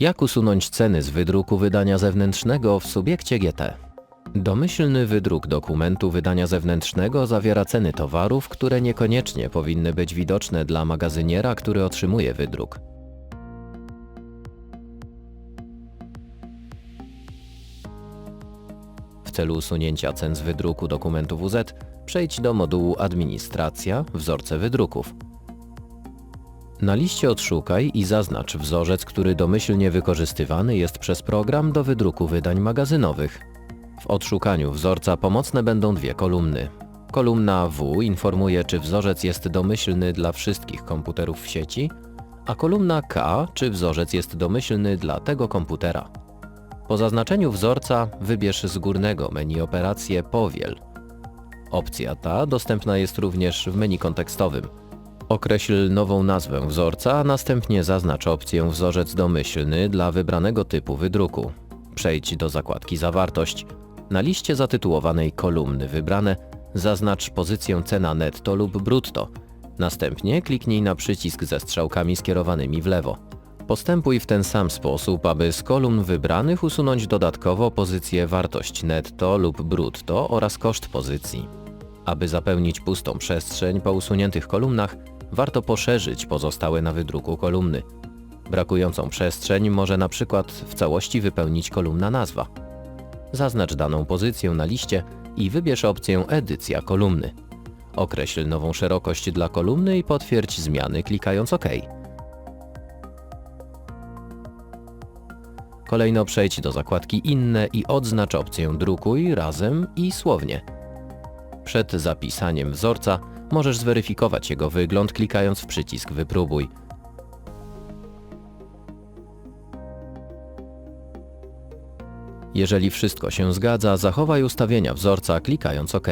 Jak usunąć ceny z wydruku wydania zewnętrznego w subiekcie GT? Domyślny wydruk dokumentu wydania zewnętrznego zawiera ceny towarów, które niekoniecznie powinny być widoczne dla magazyniera, który otrzymuje wydruk. W celu usunięcia cen z wydruku dokumentu WZ przejdź do modułu Administracja, wzorce wydruków. Na liście odszukaj i zaznacz wzorzec, który domyślnie wykorzystywany jest przez program do wydruku wydań magazynowych. W odszukaniu wzorca pomocne będą dwie kolumny. Kolumna W informuje, czy wzorzec jest domyślny dla wszystkich komputerów w sieci, a kolumna K, czy wzorzec jest domyślny dla tego komputera. Po zaznaczeniu wzorca wybierz z górnego menu operację Powiel. Opcja ta dostępna jest również w menu kontekstowym. Określ nową nazwę wzorca, a następnie zaznacz opcję Wzorzec domyślny dla wybranego typu wydruku. Przejdź do zakładki Zawartość. Na liście zatytułowanej Kolumny wybrane zaznacz pozycję cena netto lub brutto. Następnie kliknij na przycisk ze strzałkami skierowanymi w lewo. Postępuj w ten sam sposób, aby z kolumn wybranych usunąć dodatkowo pozycję wartość netto lub brutto oraz koszt pozycji. Aby zapełnić pustą przestrzeń po usuniętych kolumnach, warto poszerzyć pozostałe na wydruku kolumny. Brakującą przestrzeń może na przykład w całości wypełnić kolumna nazwa. Zaznacz daną pozycję na liście i wybierz opcję Edycja kolumny. Określ nową szerokość dla kolumny i potwierdź zmiany klikając OK. Kolejno przejdź do zakładki Inne i odznacz opcję Drukuj razem i słownie. Przed zapisaniem wzorca możesz zweryfikować jego wygląd klikając w przycisk Wypróbuj. Jeżeli wszystko się zgadza, zachowaj ustawienia wzorca klikając OK.